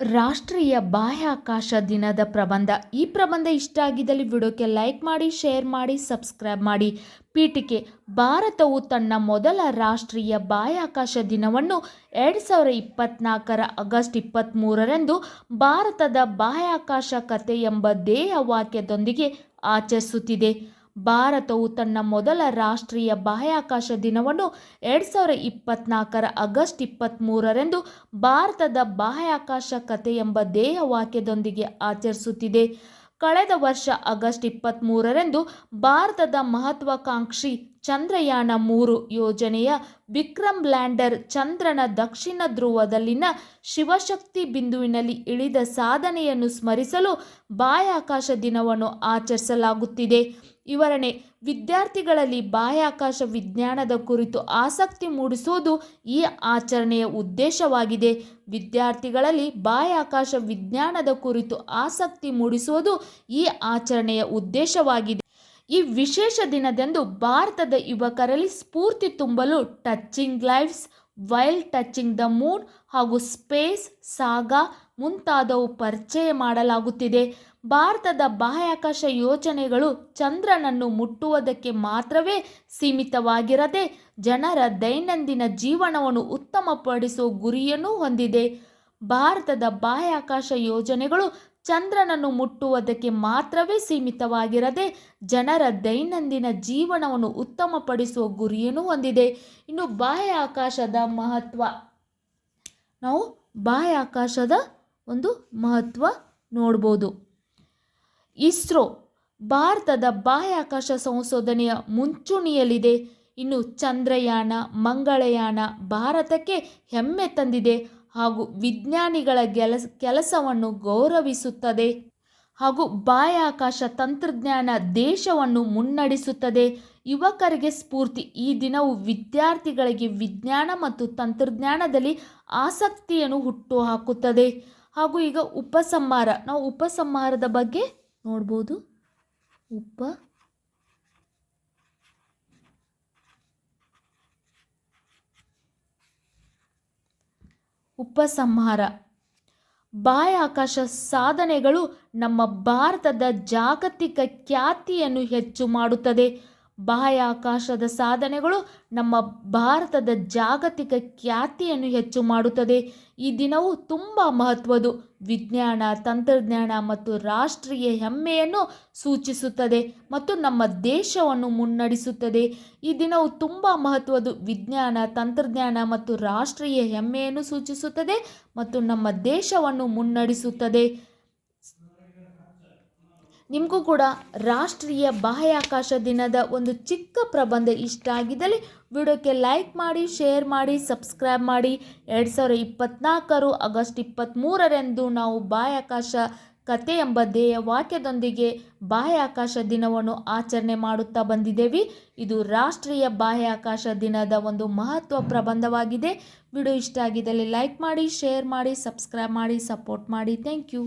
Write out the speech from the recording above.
ರಾಷ್ಟ್ರೀಯ ಬಾಹ್ಯಾಕಾಶ ದಿನದ ಪ್ರಬಂಧ. ಈ ಪ್ರಬಂಧ ಇಷ್ಟ ಆಗಿದ್ದಲ್ಲಿ ವಿಡಿಯೋಕ್ಕೆ ಲೈಕ್ ಮಾಡಿ, ಶೇರ್ ಮಾಡಿ, ಸಬ್ಸ್ಕ್ರೈಬ್ ಮಾಡಿ. ಪೀಠಿಕೆ, ಭಾರತವು ತನ್ನ ಮೊದಲ ರಾಷ್ಟ್ರೀಯ ಬಾಹ್ಯಾಕಾಶ ದಿನವನ್ನು ಎರಡು ಸಾವಿರ ಇಪ್ಪತ್ನಾಲ್ಕರ ಆಗಸ್ಟ್ ಇಪ್ಪತ್ತ್ಮೂರರಂದು ಭಾರತದ ಬಾಹ್ಯಾಕಾಶ ಕಥೆ ಎಂಬ ಧ್ಯೇಯ ವಾಕ್ಯದೊಂದಿಗೆ ಆಚರಿಸುತ್ತಿದೆ. ಭಾರತವು ತನ್ನ ಮೊದಲ ರಾಷ್ಟ್ರೀಯ ಬಾಹ್ಯಾಕಾಶ ದಿನವನ್ನು ಎರಡು ಸಾವಿರ ಇಪ್ಪತ್ನಾಲ್ಕರ ಆಗಸ್ಟ್ ಇಪ್ಪತ್ತ್ಮೂರರಂದು ಭಾರತದ ಬಾಹ್ಯಾಕಾಶ ಕತೆ ಎಂಬ ಧ್ಯೇಯ ವಾಕ್ಯದೊಂದಿಗೆ ಆಚರಿಸುತ್ತಿದೆ. ಕಳೆದ ವರ್ಷ ಆಗಸ್ಟ್ ಇಪ್ಪತ್ತ್ಮೂರರಂದು ಭಾರತದ ಮಹತ್ವಾಕಾಂಕ್ಷಿ ಚಂದ್ರಯಾನ ಮೂರು ಯೋಜನೆಯ ವಿಕ್ರಮ್ ಲ್ಯಾಂಡರ್ ಚಂದ್ರನ ದಕ್ಷಿಣ ಧ್ರುವದಲ್ಲಿನ ಶಿವಶಕ್ತಿ ಬಿಂದುವಿನಲ್ಲಿ ಇಳಿದ ಸಾಧನೆಯನ್ನು ಸ್ಮರಿಸಲು ಬಾಹ್ಯಾಕಾಶ ದಿನವನ್ನು ಆಚರಿಸಲಾಗುತ್ತಿದೆ. ವಿವರಣೆ. ವಿದ್ಯಾರ್ಥಿಗಳಲ್ಲಿ ಬಾಹ್ಯಾಕಾಶ ವಿಜ್ಞಾನದ ಕುರಿತು ಆಸಕ್ತಿ ಮೂಡಿಸುವುದು ಈ ಆಚರಣೆಯ ಉದ್ದೇಶವಾಗಿದೆ. ವಿದ್ಯಾರ್ಥಿಗಳಲ್ಲಿ ಬಾಹ್ಯಾಕಾಶ ವಿಜ್ಞಾನದ ಕುರಿತು ಆಸಕ್ತಿ ಮೂಡಿಸುವುದು ಈ ಆಚರಣೆಯ ಉದ್ದೇಶವಾಗಿದೆ. ಈ ವಿಶೇಷ ದಿನದಂದು ಭಾರತದ ಯುವಕರಲ್ಲಿ ಸ್ಫೂರ್ತಿ ತುಂಬಲು touching lives, wild touching the moon ಹಾಗೂ ಸ್ಪೇಸ್ ಸಾಗ ಮುಂತಾದವು ಪರಿಚಯ ಮಾಡಲಾಗುತ್ತಿದೆ. ಭಾರತದ ಬಾಹ್ಯಾಕಾಶ ಯೋಜನೆಗಳು ಚಂದ್ರನನ್ನು ಮುಟ್ಟುವುದಕ್ಕೆ ಮಾತ್ರವೇ ಸೀಮಿತವಾಗಿರದೆ ಜನರ ದೈನಂದಿನ ಜೀವನವನ್ನು ಉತ್ತಮಪಡಿಸುವ ಗುರಿಯನ್ನು ಹೊಂದಿದೆ. ಭಾರತದ ಬಾಹ್ಯಾಕಾಶ ಯೋಜನೆಗಳು ಚಂದ್ರನನ್ನು ಮುಟ್ಟುವುದಕ್ಕೆ ಮಾತ್ರವೇ ಸೀಮಿತವಾಗಿರದೆ ಜನರ ದೈನಂದಿನ ಜೀವನವನ್ನು ಉತ್ತಮಪಡಿಸುವ ಗುರಿಯನ್ನು ಹೊಂದಿದೆ. ಇನ್ನು ಬಾಹ್ಯಾಕಾಶದ ಮಹತ್ವ. ನಾವು ಬಾಹ್ಯಾಕಾಶದ ಒಂದು ಮಹತ್ವ ನೋಡ್ಬೋದು. ಇಸ್ರೋ ಭಾರತದ ಬಾಹ್ಯಾಕಾಶ ಸಂಶೋಧನೆಯ ಮುಂಚೂಣಿಯಲ್ಲಿದೆ. ಇನ್ನು ಚಂದ್ರಯಾನ, ಮಂಗಳಯಾನ ಭಾರತಕ್ಕೆ ಹೆಮ್ಮೆ ತಂದಿದೆ ಹಾಗೂ ವಿಜ್ಞಾನಿಗಳ ಕೆಲಸ ಕೆಲಸವನ್ನು ಗೌರವಿಸುತ್ತದೆ ಹಾಗೂ ಬಾಹ್ಯಾಕಾಶ ತಂತ್ರಜ್ಞಾನ ದೇಶವನ್ನು ಮುನ್ನಡೆಸುತ್ತದೆ. ಯುವಕರಿಗೆ ಸ್ಫೂರ್ತಿ, ಈ ದಿನವು ವಿದ್ಯಾರ್ಥಿಗಳಿಗೆ ವಿಜ್ಞಾನ ಮತ್ತು ತಂತ್ರಜ್ಞಾನದಲ್ಲಿ ಆಸಕ್ತಿಯನ್ನು ಹುಟ್ಟುಹಾಕುತ್ತದೆ. ಹಾಗೂ ಈಗ ಉಪಸಂಹಾರ, ನಾವು ಉಪಸಂಹಾರದ ಬಗ್ಗೆ ನೋಡ್ಬೋದು. ಉಪ ಉಪಸಂಹಾರ ಬಾಹ್ಯಾಕಾಶ ಸಾಧನೆಗಳು ನಮ್ಮ ಭಾರತದ ಜಾಗತಿಕ ಖ್ಯಾತಿಯನ್ನು ಹೆಚ್ಚು ಮಾಡುತ್ತದೆ. ಬಾಹ್ಯಾಕಾಶದ ಸಾಧನೆಗಳು ನಮ್ಮ ಭಾರತದ ಜಾಗತಿಕ ಖ್ಯಾತಿಯನ್ನು ಹೆಚ್ಚು ಮಾಡುತ್ತದೆ. ಈ ದಿನವು ತುಂಬ ಮಹತ್ವದ್ದು. ವಿಜ್ಞಾನ, ತಂತ್ರಜ್ಞಾನ ಮತ್ತು ರಾಷ್ಟ್ರೀಯ ಹೆಮ್ಮೆಯನ್ನು ಸೂಚಿಸುತ್ತದೆ ಮತ್ತು ನಮ್ಮ ದೇಶವನ್ನು ಮುನ್ನಡೆಸುತ್ತದೆ. ಈ ದಿನವು ತುಂಬ ಮಹತ್ವದ್ದು. ವಿಜ್ಞಾನ, ತಂತ್ರಜ್ಞಾನ ಮತ್ತು ರಾಷ್ಟ್ರೀಯ ಹೆಮ್ಮೆಯನ್ನು ಸೂಚಿಸುತ್ತದೆ ಮತ್ತು ನಮ್ಮ ದೇಶವನ್ನು ಮುನ್ನಡೆಸುತ್ತದೆ. ನಿಮಗೂ ಕೂಡ ರಾಷ್ಟ್ರೀಯ ಬಾಹ್ಯಾಕಾಶ ದಿನದ ಒಂದು ಚಿಕ್ಕ ಪ್ರಬಂಧ ಇಷ್ಟ ಆಗಿದ್ದಲ್ಲಿ ವಿಡಿಯೋಕ್ಕೆ ಲೈಕ್ ಮಾಡಿ, ಶೇರ್ ಮಾಡಿ, ಸಬ್ಸ್ಕ್ರೈಬ್ ಮಾಡಿ. ಎರಡು ಸಾವಿರ ಇಪ್ಪತ್ತ್ನಾಲ್ಕರು ಆಗಸ್ಟ್ ಇಪ್ಪತ್ತ್ಮೂರರಂದು ನಾವು ಬಾಹ್ಯಾಕಾಶ ಕತೆ ಎಂಬ ಧ್ಯೇಯ ವಾಕ್ಯದೊಂದಿಗೆ ಬಾಹ್ಯಾಕಾಶ ದಿನವನ್ನು ಆಚರಣೆ ಮಾಡುತ್ತಾ ಬಂದಿದ್ದೇವೆ. ಇದು ರಾಷ್ಟ್ರೀಯ ಬಾಹ್ಯಾಕಾಶ ದಿನದ ಒಂದು ಮಹತ್ವ ಪ್ರಬಂಧವಾಗಿದೆ. ವಿಡಿಯೋ ಇಷ್ಟ ಆಗಿದ್ದಲ್ಲಿ ಲೈಕ್ ಮಾಡಿ, ಶೇರ್ ಮಾಡಿ, ಸಬ್ಸ್ಕ್ರೈಬ್ ಮಾಡಿ, ಸಪೋರ್ಟ್ ಮಾಡಿ. Thank you.